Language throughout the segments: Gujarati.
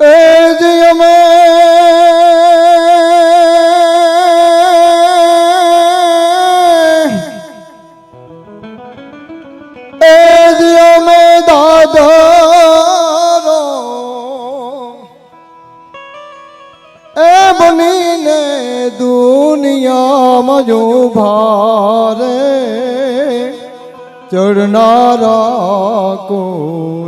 એ જ અમે એ જ અમે દાદારો એ બનીને દુનિયામાં ચડનારા કોઈ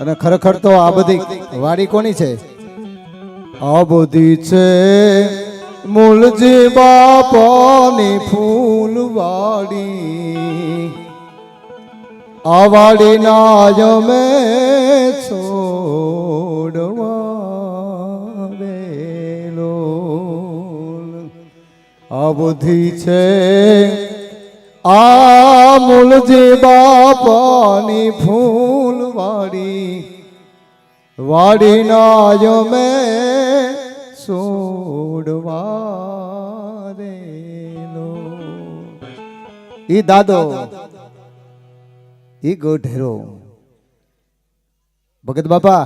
અને ખરેખર તો આ બધી વાડી કોની છે? આ બધી છે મૂળજી બાપાની ફૂલવાડી આ વાડીના જમે છોડવા વેલો આ બધી છે આ મૂળજી બાપાની ફૂલવાડી નાયો મે સોડવા દેલો ઈ દાદો, ઈ ગોઢેરો. ભગત બાપા,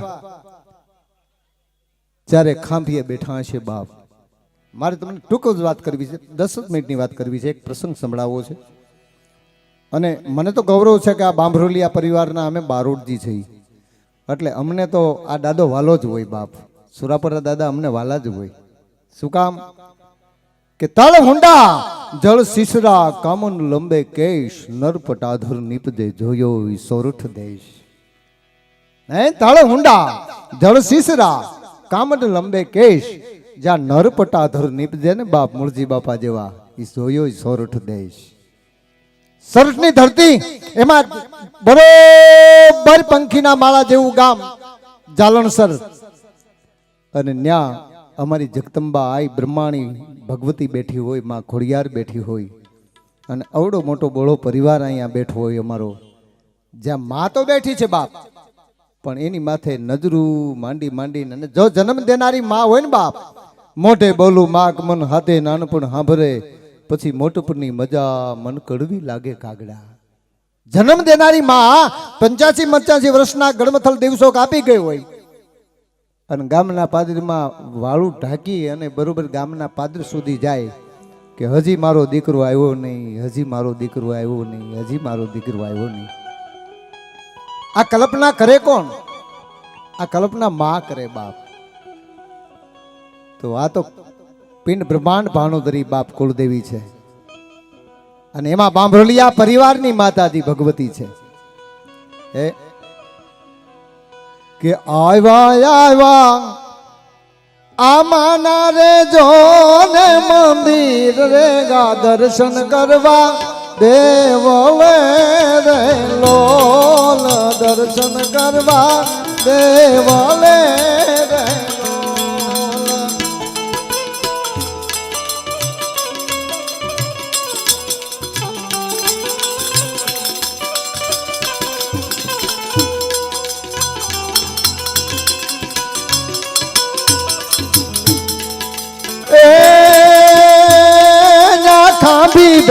જ્યારે ખાંભીએ બેઠા છે બાપ, મારે તમને ટૂંક જ વાત કરવી છે, દસ જ મિનિટની વાત કરવી છે, એક પ્રસંગ સંભળાવવો છે. અને મને તો ગૌરવ છે કે આ બાંભરોલિયા પરિવારના અમે બારોટજી છીએ. એટલે અમને તો આ દાદો વાલો જ હોય બાપ. સુરાપરા દાદા અમને વાલા જ હોય. શું કામ? કે તળ હુંડા, જળ શિશરા, કામન લંબે કેશ, નરપટાધર નીપજે જોયો સોરઠ દેશ. હે, તળ હુંડા, જળ શિશરા, કામન લંબે કેશ, જ્યાં નરપટાધર નીપજે ને બાપ મૂળજી બાપા જેવા એ જોયો સોરઠ દેશ. સરસની ધરતી, એમાં બરોબર પંખીના માળા જેવું ગામ જાલણસર અને ન્યા અમારી જગદંબા આઈ બ્રહ્માણી ભગવતી બેઠી હોય, માં ખોડિયાર બેઠી હોય, અને અવડો મોટો બોળો પરિવાર અહીંયા બેઠો હોય અમારો. જ્યાં માં તો બેઠી છે બાપ, પણ એની માથે નજરું માંડી માંડીને, અને જો જન્મ દેનારી માં હોય ને બાપ, મોઢે બોલું, માગ મન હાથે નાનપણ સાંભળે પછી મોટપણની મજા મન કડવી લાગે કાગડા. જન્મ દેનારી માં પંચ્યાસી પંચ્યાસી વર્ષના ગણમથલ દિવસો કાપી ગઈ હોય. અને ગામના પાદરીમાં વાળું ઢાંકી અને બરોબર ગામના પાદર સુધી જાય કે હજી મારો દીકરો આવ્યો નહીં, હજી મારો દીકરો આવ્યો નહીં, હજી મારો દીકરો આવ્યો નહીં. આ કલ્પના કરે કોણ? આ કલ્પના માં કરે બાપ. તો આ તો પિંડ બ્રહ્માંડ ભાણોદરી બાપ કુળદેવી છે. અને એમાં બાંભરોલિયા પરિવારની માતાજી ભગવતી છે. હે? કે આવ્યા આવ્યા આમાના રે જો ને મંદિર રે ગા દર્શન કરવા. દેવ રે લોલ દર્શન કરવા. દેવ રે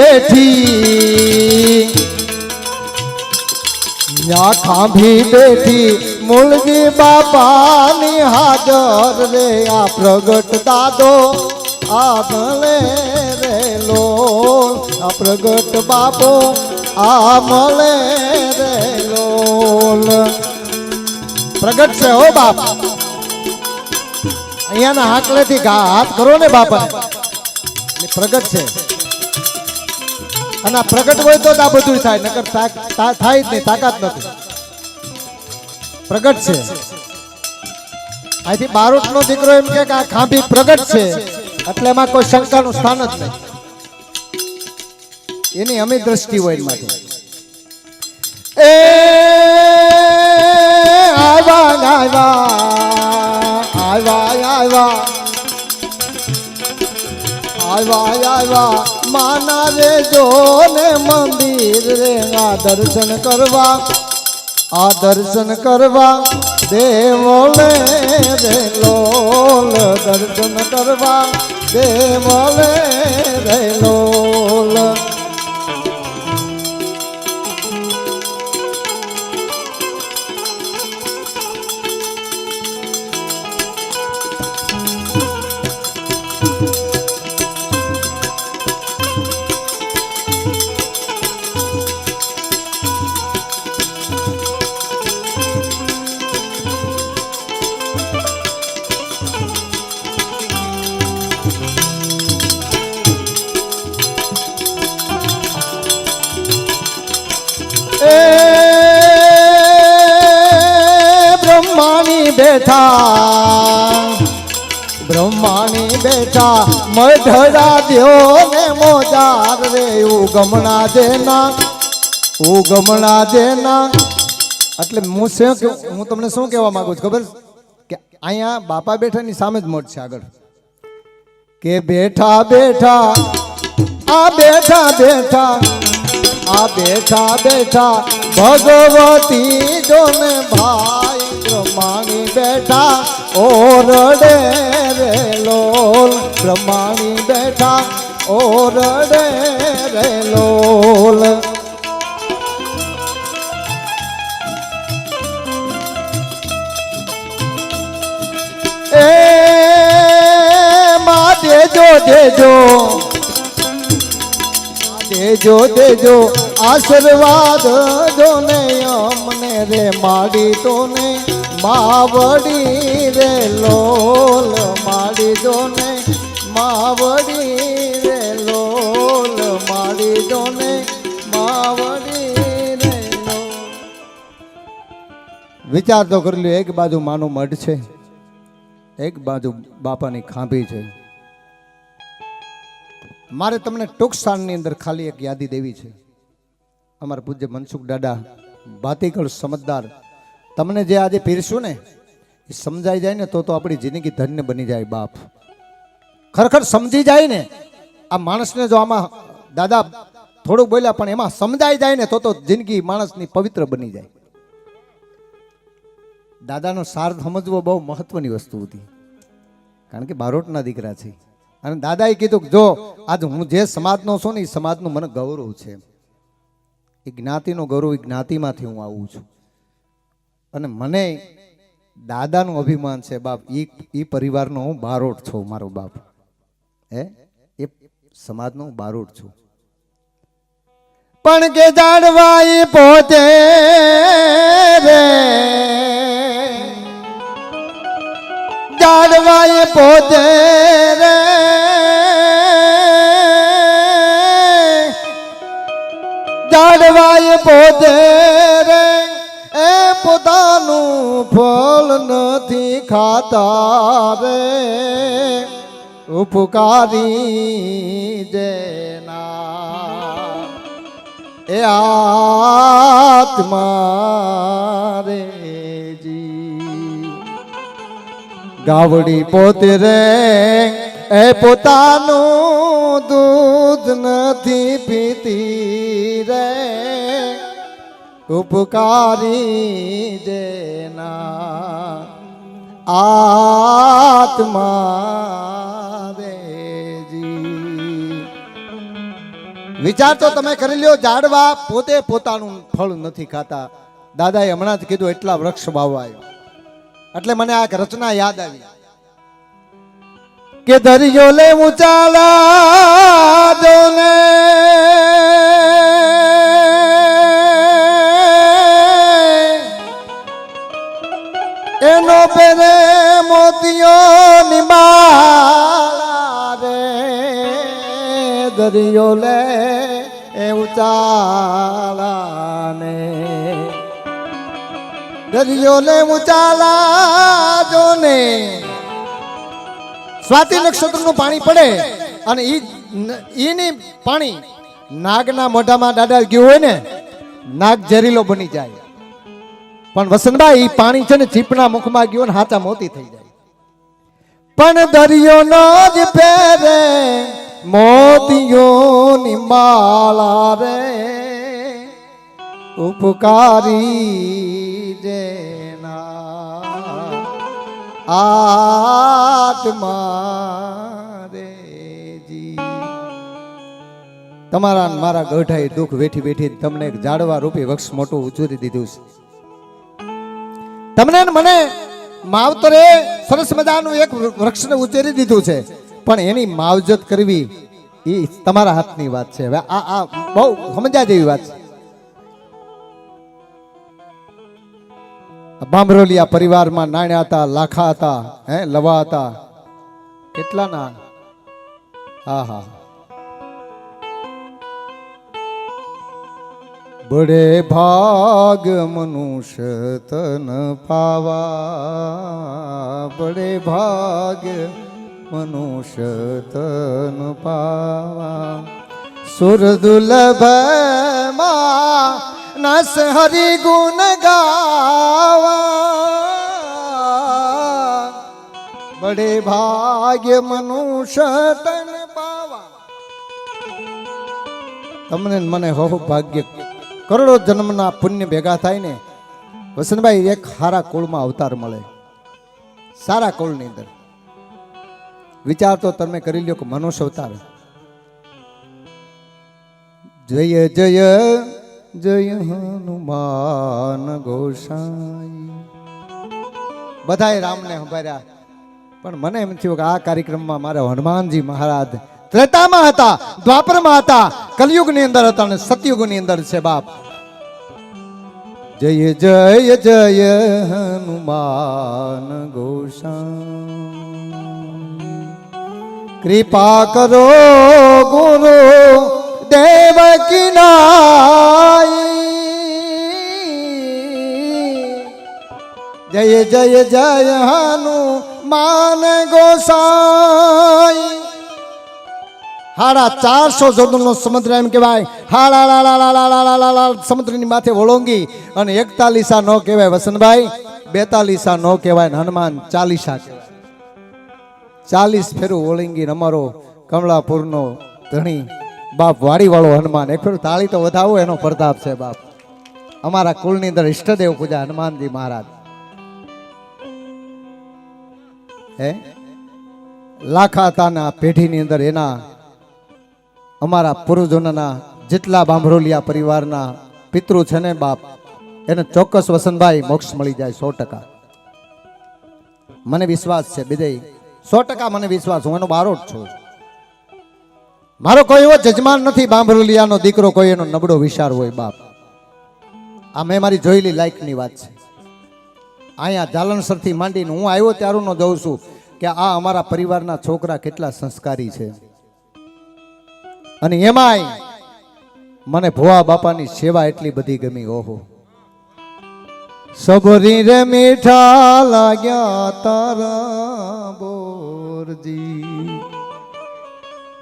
બેઠી. ખાંભી બેઠી મૂળજી બાપાની હાજર રે આ પ્રગટ દાદો. આમલે મળે રે લો આ પ્રગટ બાપો આમલે મળે રે લોલ. પ્રગટ છે હો બાપ. અહીંયાના હાકલેથી હાથ કરો ને બાપા પ્રગટ છે. અને પ્રગટ હોય તો જ આ બધું થાય, નકર થાય જ નહીં તાકાત નથી. પ્રગટ છે. અહીંથી બારોટ નો દીકરો એમ કે આ ખાંભી પ્રગટ છે, એટલે એમાં કોઈ શંકાનું સ્થાન જ નહીં. એની અમી દ્રષ્ટિ હોય માટે એ આવ્યા આવ્યા આવ્યા આવ્યા આવ્યા આવ્યા માના રે જો ને મંદિર રે. આ દર્શન કરવા, આ દર્શન કરવા. દેવો લે રે લોલ દર્શન કરવા. દેવલે રે લોલ મઢડા દેવો ને મોજાર રે, ઉગમણા જેના ઉગમણા દેના. એટલે હું શું હું તમને શું કહેવા માંગુ છું ખબર? કે અહીંયા બાપા બેઠાની સામે જ મોટ છે આગળ. કે બેઠા બેઠા, આ બેઠા બેઠા, આ બેઠા બેઠા ભગવતી જોને ભાઈ બ્રહ્માણી બેઠા ઓરડે રે લોલ. બ્રહ્માણી બેઠા ઓરડે રે લોલ. એ મા દેજો દેજો. દેજો દેજો. આશીર્વાદ જો ને અમને રે, માડી તો ને. માવડી રે લોલ માડી દો ને, માવડી રે લોલ માડી દો ને, માવડી રે લોલ. વિચાર તો કરી લ્યો એક બાજુ માનું મઢ છે, એક બાજુ બાપાની ખાંભી છે. મારે તમને ટૂંક સ્થાનની અંદર ખાલી એક યાદી દેવી છે. અમારા પૂજ્ય મનસુખ દાદા ભાતીકળ સમજદાર તમને જે આજે પીરશું ને, એ સમજાઈ જાય ને તો તો આપણી જિંદગી ધન્ય બની જાય બાપ. ખરેખર સમજી જાય ને, આ માણસને જો આમાં દાદા થોડુંક બોલ્યા, પણ એમાં સમજાઈ જાય ને તો તો જિંદગી માણસની પવિત્ર બની જાય. દાદાનો સાર સમજવો બહુ મહત્વની વસ્તુ હતી. કારણ કે બારોટના દીકરા છે. અને દાદાએ કીધું જો, આજ હું જે સમાજનો છું ને, એ સમાજનું મને ગૌરવ છે. એ જ્ઞાતિનો ગૌરવ એ જ્ઞાતિમાંથી હું આવું છું. અને મને દાદાનું અભિમાન છે, બાપ એ એ પરિવારનો હું બારોટ છું, મારો બાપ. હે? એ સમાજનો હું બારોટ છું. પણ કે જાડવાઈ પોતે રે. જાડવાઈ પોતે રે. જાડવાઈ પોતે ફળ નથી ખાતા રે. ઉપકારી જેના. એ આત્મા રે જી. ગાવડી પોતે રે. એ પોતાનું દૂધ નથી પીતી રે. ઉપકારી દેના આત્મા વિચાર તો તમે કરી લ્યો ઝાડવા પોતે પોતાનું ફળ નથી ખાતા. દાદાએ હમણાં જ કીધું, એટલા વૃક્ષ વાવવાય. એટલે મને આ રચના યાદ આવી. કે દરિયો લે ઊંચાલા જોને પેરે મોતિયો નિમાળા રે દરિયો લે એ ઉચાલા ને. દરિયો લે ઉચાલા જો ને સ્વાતિ નક્ષત્રનું પાણી પડે અને ઈ ઈની પાણી નાગના મોઢામાં દાદા ગયું હોય ને નાગ ઝેરીલો બની જાય. પણ વસંતભાઈ એ પાણી છે ને ચીપના મુખમાં ગયો ને હાચા મોતી થઈ જાય. પણ દરિયો નો જ પહેરે મોતીઓની માળા રે. ઉપકારી જેના આત્મા રે તમારા મારા ગઢાએ દુઃખ વેઠી વેઠી તમને એક જાડવા રૂપી વક્ષ મોટું ઉછેરી દીધું છે. તમને મને માવતરે સરસ મજાનું એક વૃક્ષને ઉચેરી દીધું છે. પણ એની માવજત કરવી એ તમારા હાથની વાત છે. હવે આ આ બહુ સમજ્યા જેવી વાત છે. બામરોલિયા પરિવારમાં નાણ્યા હતા, લાખા હતા, હે, લવા હતા. કેટલા ના હા હા બડે ભાગ મનુષ્ય તન પાવા. બડે ભાગ મનુષ્ય તન પાવા સુર દુર્લભ નસ હરિ ગુણ ગાવા. બડે ભાગ્ય મનુષ્ય તન પાવા. તમને મને હો ભાગ્ય. કરોડો જન્મના પુણ્ય ભેગા થાય ને વસંતભાઈ એક સારા કુળમાં અવતાર મળે. સારા કુળની અંદર. વિચાર તો તમે કરી લ્યો કે મનુષ્ય અવતાર. જય જય જય હનુમાન ગોસાઈ. બધાએ રામને સંભાળ્યા. પણ મને એમ થયું કે આ કાર્યક્રમમાં મારે હનુમાનજી મહારાજ ત્રેતામાં હતા દ્વાપરમાં હતા કલયુગની અંદર હતા અને સતયુગની અંદર છે બાપ જય જય જય હનુમાન ગોસાઈ કૃપા કરો ગુરુ દેવ કિનાઈ જય જય જય હનુમાન ગોસાઈ હાડા ચારસો જોદનનો સમુદ્ર એમ કહેવાય. હાડા સમુદ્રની માથે વળોંગી અને એકતાલીસા નો કહેવાય વસંતભાઈ બેતાલીસા નો કહેવાય ને હનુમાન ચાલીસા કહેવાય ચાલીસ ફેરું ઓળંગી અમારો કમળાપુરનો ધણી બાપ વાડીવાળો હનુમાન એક ફેરું તાળી તો વધાવો એનો પ્રતાપ છે બાપ અમારા કુલની અંદર ઇષ્ટદેવ પૂજા હનુમાનજી મહારાજ હે લાખાતાના પેઢીની અંદર એના અમારા પૂર્વજોના જેટલા બાંભરોલિયા પરિવારના પિતૃ છે ને બાપ, એને ચોક્કસ વસંતભાઈ મોક્ષ મળી જાય સો ટકા. મને વિશ્વાસ છે બીજે સો ટકા મને વિશ્વાસ, હું એનો બારોટ છું. મારો કોઈ એવો જજમાન નથી બાંભરોલિયાનો દીકરો કોઈ એનો નબળો વિચાર હોય બાપ. આ મેં મારી જોયેલી લાયકની વાત છે. અહીંયા જાલણસરથી માંડીને હું આવ્યો ત્યારનો જોઉં છું કે આ અમારા પરિવારના છોકરા કેટલા સંસ્કારી છે. અને એમાંય મને ભોવા બાપાની સેવા એટલી બધી ગમી, ઓહો. સબરી રે મીઠા લાગ્યા તારા બોરજી.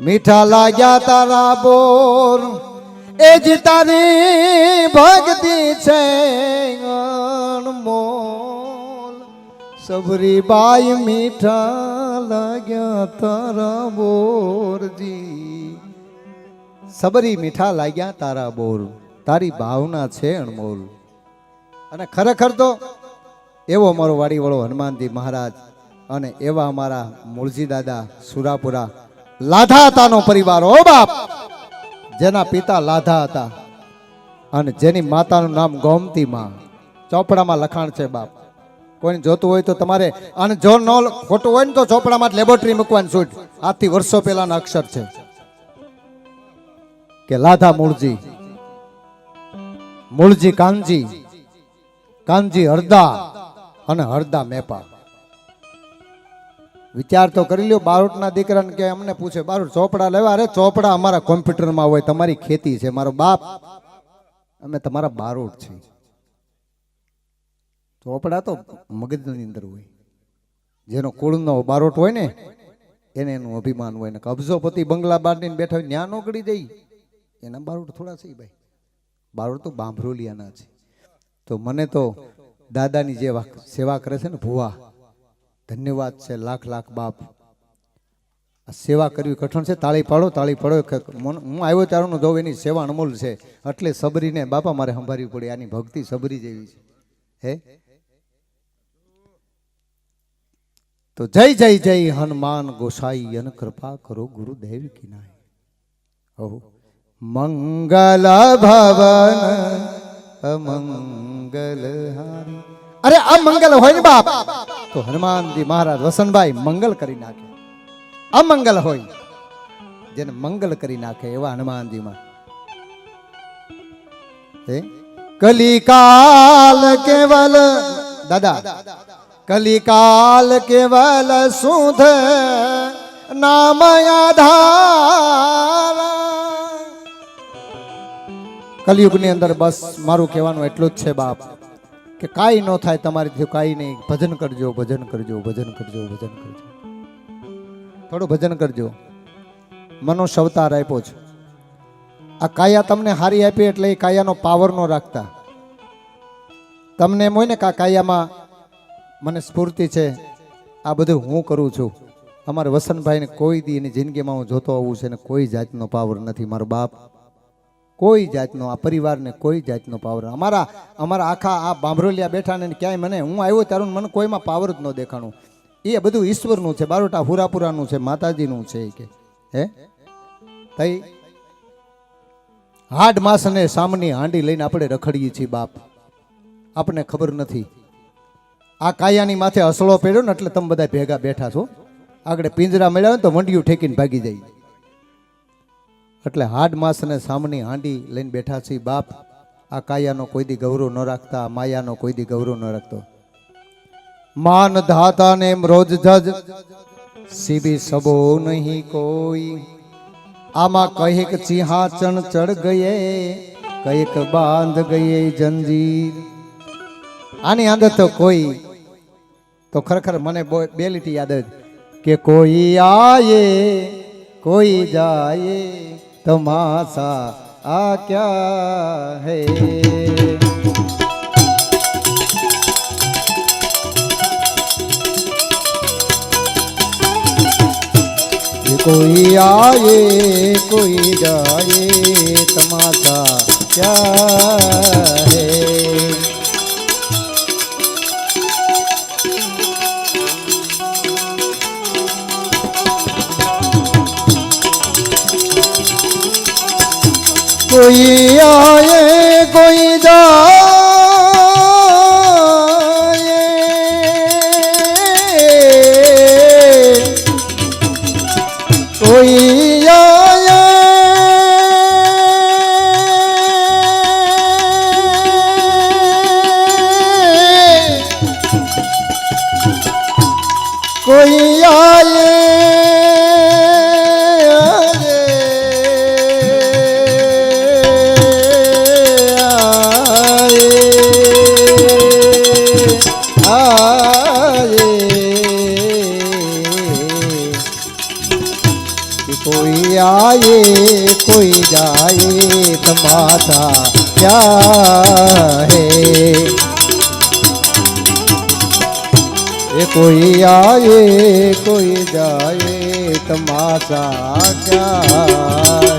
મીઠા લાગ્યા તારા બોર, એ જ તારી ભક્તિ છે મોલ. સબરી બાઈ મીઠા લાગ્યા તારા બોરજી. સબરી મીઠા લાગ્યા તારા બોલ તારી ભાવના છે અણમોલ. અને ખરેખર તો એવો અમારો વાડીવાળો હનુમાનજી મહારાજ અને એવા અમારા મૂળજી દાદા સુરાપુરા લાધા હતાનો પરિવાર, ઓ બાપ! જેના પિતા લાધા હતા અને જેની માતાનું નામ ગોમતી માં ચોપડામાં લખાણ છે બાપ. કોઈને જોતું હોય તો તમારે, અને જો ન ખોટું હોય ને તો ચોપડામાં લેબોરેટરી મૂકવાની છૂટ આજથી વર્ષો પહેલાના અક્ષર છે. કે લાધા મૂળજી મૂળજી કાનજી કાનજી હરદા અને હરદા મેપા વિચાર તો કરી લ્યો, બારોટના દીકરાને કે અમને પૂછે, બારોટ, ચોપડા લેવા? અરે, ચોપડા અમારા કોમ્પ્યુટરમાં હોય, તમારી ખેતી છે, મારો બાપ, અમે તમારા બારોટ છીએ. ચોપડા તો મગજની અંદર હોય. જેનો કુળનો બારોટ હોય ને, એને એનું અભિમાન હોય ને. કબજોપતિ બંગલા બાંધીને બેઠા હોય ન્યા નોકરી દઈ. એના બારોટ થોડા છે ભાઈ. બારોટ તો બાંભરોલિયાના છે. તો મને તો દાદાની જે સેવા કરે છે ને ભુવા, ધન્યવાદ છે, લાખ લાખ બાપ. આ સેવા કરવી કઠણ છે, તાળી પાડો તાળી પાડો. હું આવ્યો ત્યારનો જોઉં એની સેવા અણમોલ છે. એટલે સબરીને બાપા મારે સંભાળવી પડી. આની ભક્તિ સબરી જેવી છે. હે? તો જય જય જય હનુમાન ગોસાઈ અન કૃપા કરો ગુરુદેવ કિનાય ઓહો. મંગલ ભવન અમંગલ અરે મંગલ હોય ને બાપ? તો હનુમાનજી મહારાજ વસંતભાઈ મંગલ કરી નાખે. અમંગલ હોય. જેને મંગલ કરી નાખે એવા હનુમાનજીમાં. કલિકાલ કેવલ, દાદા, કલિકાલ કેવલ સુધ, નામ આધાર કલયુગની અંદર બસ મારું કહેવાનું એટલું જ છે, બાપ, કે કાંઈ ન થાય તમારીથી કાંઈ નહીં. ભજન કરજો ભજન કરજો ભજન કરજો ભજન કરજો. થોડું ભજન કરજો. મનોશ અવતાર આપ્યો છે. આ કાયા તમને હારી આપી એટલે એ કાયાનો પાવર નો રાખતા. તમને એમ હોય ને કે આ કાયામાં મને સ્ફૂર્તિ છે, આ બધું હું કરું છું. અમારા વસંતભાઈને કોઈ દી એની જિંદગીમાં હું જોતો આવું છે ને કોઈ જાતનો પાવર નથી. મારો બાપ કોઈ જાતનો, આ પરિવારને કોઈ જાતનો પાવર અમારા અમારા આખા આ બાંભરોલિયા બેઠા ને ક્યાંય મને હું આવ્યો ત્યારે મને કોઈમાં પાવર જ ન દેખાણું. એ બધું ઈશ્વરનું છે, બારોટા હુરાપુરાનું છે, માતાજીનું છે કે. હે? તઈ હાડ માસ અને સામની હાંડી લઈને આપણે રખડીએ છીએ બાપ. આપણને ખબર નથી. આ કાયાની માથે અસળો પડ્યો ને એટલે તમે બધા ભેગા બેઠા છો. આગળ પિંજરા મળ્યા હોય તો વંડિયું ઠેકીને ભાગી જાય. એટલે હાડ માસ અને સામની હાંડી લઈને બેઠા છીએ બાપ. આ કાયાનો કોઈ દી ગૌરવ ન રાખતા માયાનો કોઈ દી ગૌરવ ન રાખતો. માન ધાતા ને રોજ જજ સીબી સબો નહીં કોઈ. આમાં કહેક ચણ ચડ ગયે, કહેક બાંધ ગયે જંજીર. આની અંદર તો કોઈ. તો ખરેખર મને બે લીટી યાદ જ કે કોઈ આયે, કોઈ જાયે. तमाशा आ क्या है? कोई आए कोई जाए तमाशा क्या है? লইয়া কই যা কইয়া કોઈ જાય તમાતા હે? એ કોઈ આયે કોઈ જાય તમાશા ક્યાં